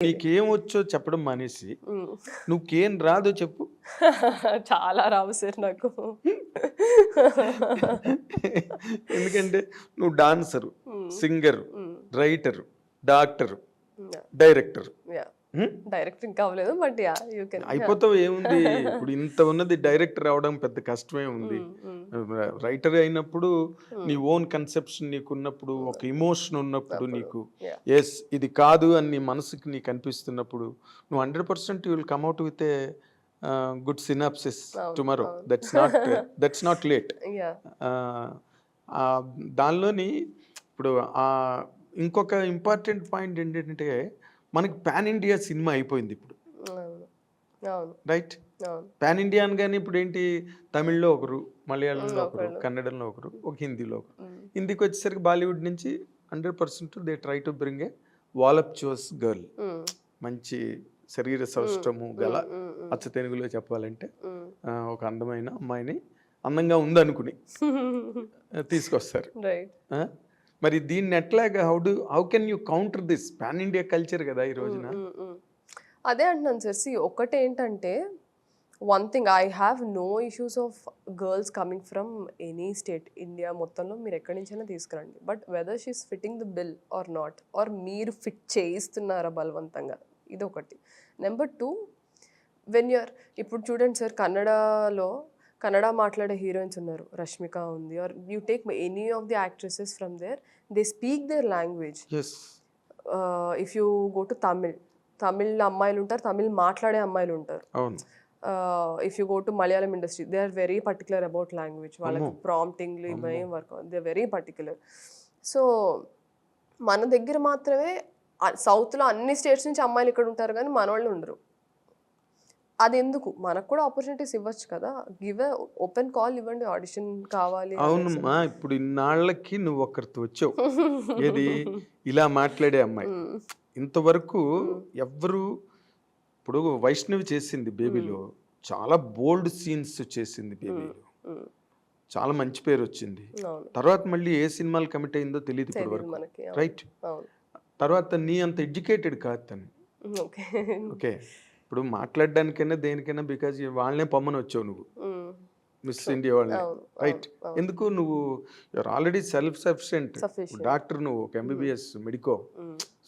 నీకేం వచ్చో చెప్పడం మానేసి. నువ్వుకేం రాదో చెప్పు చాలా రావు సార్ నాకు ఎందుకంటే నువ్వు dancer. Singer. Writer doctor. Director Yeah. Direct ఇంకా అవ్వలేదు బట్ యా యూ కెన్ అయిపోతావు ఏముంది ఇప్పుడు ఇంత ఉన్నది డైరెక్టర్ అవడం పెద్ద కష్టమే ఉంది రైటర్ అయినప్పుడు నీ ఓన్ కన్సెప్షన్ నీకు ఉన్నప్పుడు ఒక ఇమోషన్ ఉన్నప్పుడు నీకు. ఎస్ ఇది కాదు అని నీ మనసుకి నీకు అనిపిస్తున్నప్పుడు నువ్వు hundred percent you will come at with a good synopsis tomorrow. That's not that's not late దానిలోని ఇప్పుడు ఇంకొక ఇంపార్టెంట్ పాయింట్ ఏంటంటే మనకి పాన్ ఇండియా సినిమా అయిపోయింది ఇప్పుడు. రైట్ పాన్ ఇండియా అనగానే ఇప్పుడు ఏంటి తమిళ్ళో ఒకరు మలయాళంలో ఒకరు. కన్నడంలో ఒకరు ఒక హిందీలో ఒకరు. హిందీకి వచ్చేసరికి బాలీవుడ్ నుంచి hundred percent they try to bring a voluptuous girl. మంచి శరీర సౌష్టము గల మ్మ్. మ్మ్. అచ్చ తెలుగులో చెప్పాలంటే ఒక అందమైన అమ్మాయిని అందంగా ఉందనుకుని తీసుకొస్తారు? మరి దీన్ని ఎట్లాగా how do how can you counter this pan India culture కదా ఈ రోజున. అదే అంటున్నాను సార్ సి ఒకటి ఏంటంటే one thing I have no issues of girls coming from any state India మొత్తంలో మీరు ఎక్కడి నుంచైనా తీసుకురండి. But whether she's fitting the bill or not or మీరు ఫిట్ చేయిస్తున్నారా బలవంతంగా ఇది ఒకటి నెంబర్ టూ వెన్ యూఆర్ ఇప్పుడు చూడండి సార్ కన్నడలో కన్నడ మాట్లాడే హీరోయిన్స్ ఉన్నారు రష్మిక ఉంది are you take any of the actresses from there they speak their language if you go to Tamil Tamil అమ్మాయిలు ఉంటారు తమిళ్ మాట్లాడే అమ్మాయిలు ఉంటారు if you go to Malayalam industry they are very particular about language వాళ్ళకి ప్రాంప్టింగ్లు ఇవేం work they very particular so మన దగ్గర మాత్రమే సౌత్లో అన్ని స్టేట్స్ నుంచి అమ్మాయిలు ఇక్కడ ఉంటారు కానీ మన వాళ్ళు ఉండరు. అది ఎందుకు మనకు కూడా ఆపర్చునిటీస్ ఇవ్వచ్చు కదా. గివ్ ఓపెన్ కాల్ ఇవ్వండి ఆడిషన్ కావాలి అవునమ్మా ఇప్పుడు ఇన్నాళ్ళకి నువ్వు ఒకరితో వచ్చావు. ఏది? ఇలా మాట్లాడే అమ్మాయి. మ్మ్. ఇంతవరకు ఎవ్వరు ఇప్పుడు వైష్ణవి చేసింది బేబీలో చాలా బోల్డ్ సీన్స్ చేసింది బేబీలో. చాలా మంచి పేరు వచ్చింది. తర్వాత మళ్ళీ ఏ సినిమాలు కమిట్ అయిందో తెలియదు ఇప్పటి వరకు. రైట్ తర్వాత నీ అంత ఎడ్యుకేటెడ్ కాదు తను. ఓకే. ఇప్పుడు మాట్లాడడానికైనా దేనికైనా బికాజ్ వాళ్ళనే పొమ్మని వచ్చావు నువ్వు. మిస్ ఇండియా వాళ్ళని. రైట్ ఎందుకు నువ్వు ఆల్రెడీ సెల్ఫ్ సఫిషియెంట్. డాక్టర్ నువ్వు ఒక ఎంబీబీఎస్ మెడికో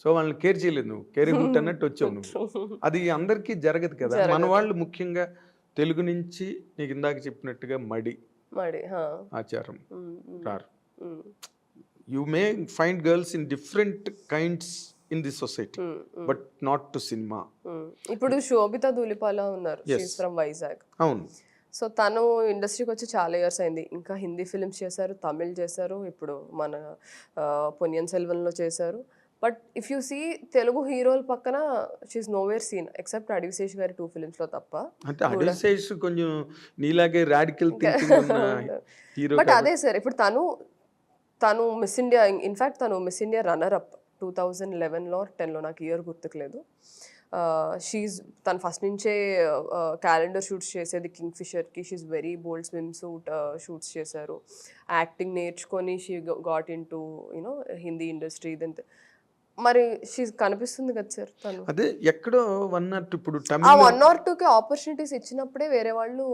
సో వాళ్ళని కేర్ చేయలేదు నువ్వు. కేరింగ్ హుట్ అన్నట్టు వచ్చావు నువ్వు. అది అందరికీ జరగదు కదా. మన వాళ్ళు ముఖ్యంగా తెలుగు నుంచి నీకు ఇందాక చెప్పినట్టుగా మడి. ఆచారం. రారు. You may find girls in different kinds in the society but not to cinema. ఇప్పుడు శోభిత ధూలిపాల ఉన్నారు. ఫ్రమ్ వైజాగ్ అవును. సో తను ఇండస్ట్రీకి వచ్చి చాలా ఇయర్స్ అయింది. ఇంకా హిందీ ఫిల్మ్స్ చేశారు తమిళ్ చేశారు ఇప్పుడు మన పొన్నియిన్ సెల్వన్లో చేశారు. But if you see Telugu హీరోల పక్కన she's nowhere seen except Adivi Sesh గారి టూ ఫిల్మ్స్లో తప్ప. అంటే అడిసైజ్ కొంచెం నీలాగే రాడికల్ హీరో బట్ అదే సార్ ఇప్పుడు తను తను మిస్ ఇండియా ఇన్ఫ్యాక్ట్ తను Miss India runner up two thousand లెవెన్లో టెన్లో నాకు ఇయర్ గుర్తుకులేదు. షీజ్ తను ఫస్ట్ నుంచే క్యాలెండర్ షూట్స్ చేసేది కింగ్ ఫిషర్కి she's very bold swimsuit shoots చేశారు. యాక్టింగ్ నేర్చుకొని she got in to you know Hindi industry ఇదంతా మరి షీ కనిపిస్తుంది కదా సార్ తను. అదే ఎక్కడో వన్ నాట్ ఇప్పుడు ఆ వన్ ఆర్ టూకి ఆపర్చునిటీస్ ఇచ్చినప్పుడే వేరే వాళ్ళు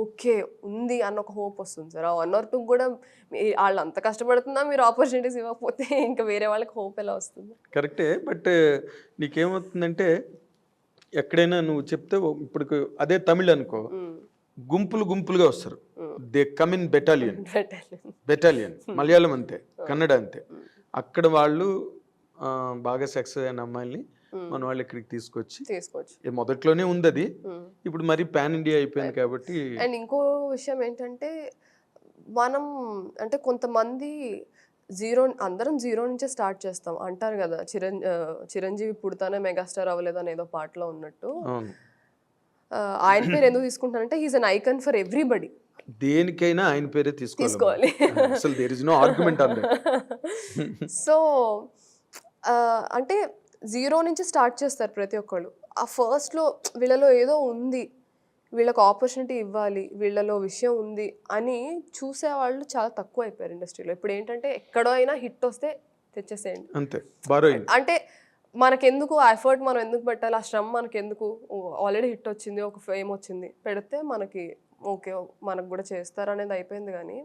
ఓకే ఉంది అన్న ఒక హోప్ వస్తుంది సార్ ఆ వన్ ఆర్ టూ కూడా వాళ్ళు అంత కష్టపడుతున్నా మీరు ఆపర్చునిటీస్ ఇవ్వకపోతే ఇంకా వేరే వాళ్ళకి హోప్ ఎలా వస్తుంది? కరెక్టే బట్ నీకేమవుతుందంటే ఎక్కడైనా నువ్వు చెప్తే ఇప్పుడు అదే తమిళ్ అనుకో. గుంపులు గుంపులుగా వస్తారు. They come in battalion. Battalion Malayalam అంతే కన్నడ అంతే. అక్కడ వాళ్ళు బాగా సక్సెస్ అయిన అమ్మాయిల్ని మన వాళ్ళు ఇక్కడికి తీసుకొచ్చి తీసుకోవచ్చు మొదట్లోనే ఉంది అది. ఇప్పుడు మరి పాన్ ఇండియా అయిపోయింది కాబట్టి అండ్ ఇంకో విషయం ఏంటంటే మనం అంటే కొంతమంది జీరో అందరం జీరో నుంచే స్టార్ట్ చేస్తాం. అంటారు కదా చిరం చిరంజీవి పుడతానే మెగాస్టార్ అవ్వలేదు అని ఏదో పాటలో ఉన్నట్టు. ఆయన పేరు ఎందుకు తీసుకుంటానంటే he's an icon for everybody దేనికైనా ఆయన పేరే తీసుకోవాలి. అసలు there is no argument so అంటే జీరో నుంచి స్టార్ట్ చేస్తారు ప్రతి ఒక్కళ్ళు. ఆ ఫస్ట్లో వీళ్ళలో ఏదో ఉంది. వీళ్ళకి ఆపర్చునిటీ ఇవ్వాలి. వీళ్ళలో విషయం ఉంది అని చూసేవాళ్ళు చాలా తక్కువ అయిపోయారు ఇండస్ట్రీలో. ఇప్పుడు ఏంటంటే ఎక్కడో అయినా హిట్ వస్తే తెచ్చేసేయండి. అంతే. అంటే మనకెందుకు? ఆ ఎఫర్ట్ మనం ఎందుకు పెట్టాలి? ఆ శ్రమ మనకి ఎందుకు ఆల్రెడీ హిట్ వచ్చింది ఒక ఫేమ్ వచ్చింది. పెడితే మనకి ఓకే మనకు కూడా చేస్తారు అనేది అయిపోయింది కానీ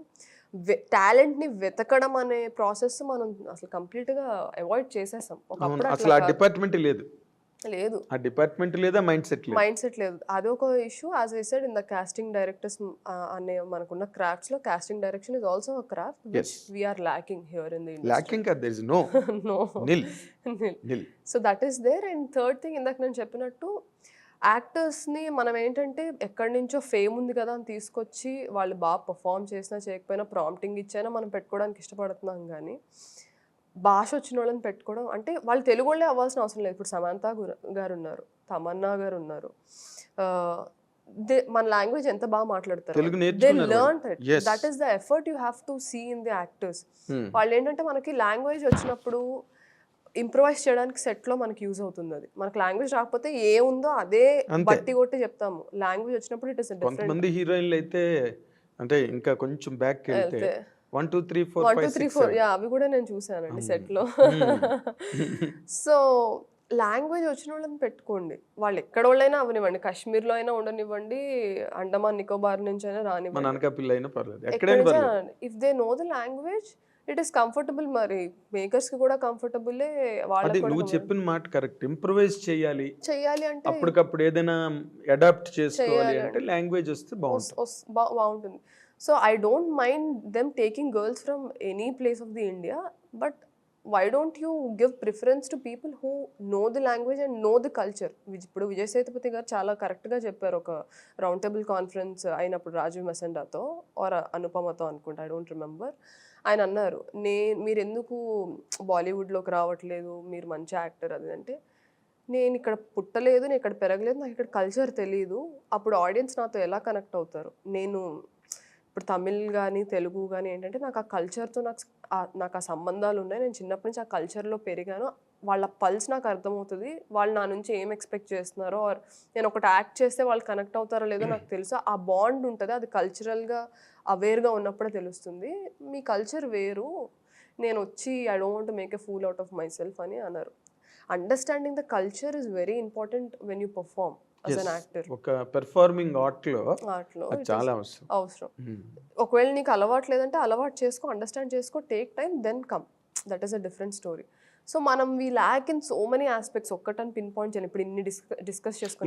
టాలెంట్ని వెతకడం అనే ప్రాసెస్ మనం అసలు కంప్లీట్గా అవాయిడ్ చేసేసాం. ఒకప్పుడు అసలు ఆ కాదు. డిపార్ట్మెంట్ లేదు. లేదు. ఆ డిపార్ట్మెంట్ లేదా మైండ్ సెట్ మైండ్ సెట్ లేదు. అది ఒక issue. As I said in the casting directors అనే మనకున్న క్రాఫ్ట్స్లో casting direction is also craft which we're lacking here in the lacking there is no no nil nil so that is there and third thing ఇందాక నేను చెప్పినట్టు యాక్టర్స్ని మనం ఏంటంటే ఎక్కడి నుంచో fame ఉంది కదా అని తీసుకొచ్చి వాళ్ళు బాగా పర్ఫామ్ చేసినా చేయకపోయినా ప్రాంప్టింగ్ ఇచ్చైనా మనం పెట్టుకోవడానికి ఇష్టపడుతున్నాం కానీ భాష వచ్చిన వాళ్ళని పెట్టుకోవడం అంటే వాళ్ళు తెలుగు వాళ్ళే అవ్వాల్సిన అవసరం లేదు. ఇప్పుడు సమంత గుర- గారు ఉన్నారు తమన్నా గారు ఉన్నారు మన లాంగ్వేజ్ ఎంత బాగా మాట్లాడతారు? They learn that is the effort you have to see in the actors Hmm. వాళ్ళు ఏంటంటే మనకి లాంగ్వేజ్ వచ్చినప్పుడు ఇంప్రూవైజ్ చేయడానికి సెట్లో మనకి యూజ్ అవుతుంది అది. మనకి లాంగ్వేజ్ రాకపోతే ఏ ఉందో అదే. బట్టి కొట్టి చెప్తాము. లాంగ్వేజ్ వచ్చినప్పుడు ఇట్ ఇస్ కొంతమంది హీరోయిన్లు అయితే అంటే ఇంకా కొంచెం బ్యాక్ వెళ్తే. One two three four one two three four yeah అవి కూడా నేను చూసానండి. సెట్లో సో లాంగ్వేజ్ వచ్చిన వాళ్ళని పెట్టుకోండి. వాళ్ళు ఎక్కడ వాళ్ళైనా అవనివ్వండి. కాశ్మీర్లో అయినా ఉండనివ్వండి అండమాన్ నికోబార్ నుంచి అయినా రానివ్వండి అనకాపిల్ల అయినా పర్లేదు. ఎక్కడైనా పర్లేదు. If they know the language it is comfortable మరి. మేకర్స్కి కూడా కంఫర్టబులే వాళ్ళకి కూడా నువ్వు. చెప్పిన మాట కరెక్ట్. ఇంప్రూవైజ్ చేయాలి. చెయ్యాలి అంటే అప్పటికప్పుడు ఏదైనా అడాప్ట్ చేసుకోవాలి చేయాలి అంటే లాంగ్వేజ్ వస్తే బాగుంటుంది. బాగుంటుంది. So I don't mind them taking girls from any place of the India but why don't you give preference to people who know the language and know the culture ఇప్పుడు విజయ్ సేతుపతి గారు చాలా కరెక్ట్గా చెప్పారు ఒక రౌండ్ టేబుల్ కాన్ఫరెన్స్ అయినప్పుడు Rajiv మెసెండాతో are అనుపమతో అనుకుంటా I don't remember ఆయన అన్నారు నే మీరు ఎందుకు బాలీవుడ్లోకి రావట్లేదు? మీరు మంచి యాక్టర్ అది అంటే నేను ఇక్కడ పుట్టలేదు నేను ఇక్కడ పెరగలేదు నాకు ఇక్కడ కల్చర్ తెలియదు అప్పుడు ఆడియన్స్ నాతో ఎలా కనెక్ట్ అవుతారు? నేను ఇప్పుడు తమిళ్ కానీ తెలుగు కానీ ఏంటంటే నాకు ఆ కల్చర్తో నాకు నాకు ఆ సంబంధాలు ఉన్నాయి. నేను చిన్నప్పటి నుంచి ఆ కల్చర్లో పెరిగాను. వాళ్ళ పల్స్ నాకు అర్థమవుతుంది. వాళ్ళు నా నుంచి ఏం ఎక్స్పెక్ట్ చేస్తున్నారో ఆర్ నేను ఒకటి యాక్ట్ చేస్తే వాళ్ళు కనెక్ట్ అవుతారో లేదో నాకు తెలుసు. ఆ బాండ్ ఉంటుంది. అది కల్చరల్గా అవేర్గా ఉన్నప్పుడే తెలుస్తుంది. మీ కల్చర్ వేరు. నేను వచ్చి I don't want make a fool out of myself అని అన్నారు. Understanding the culture is very important when you perform as an actor ఒక పెర్ఫార్మింగ్ ఆర్ట్లో చాలా అవసరం. అవసరం. Hmm. ఒకవేళ నీకు అలవాటు లేదంటే అలవాటు చేసుకో అండర్స్టాండ్ చేసుకో take time then come that is a different story so మనం we lack in so many aspects ఒక్కటని pinpoint చేయాలి ఇప్పుడు ఇన్ని డిస్క డిస్కస్ చేసుకుని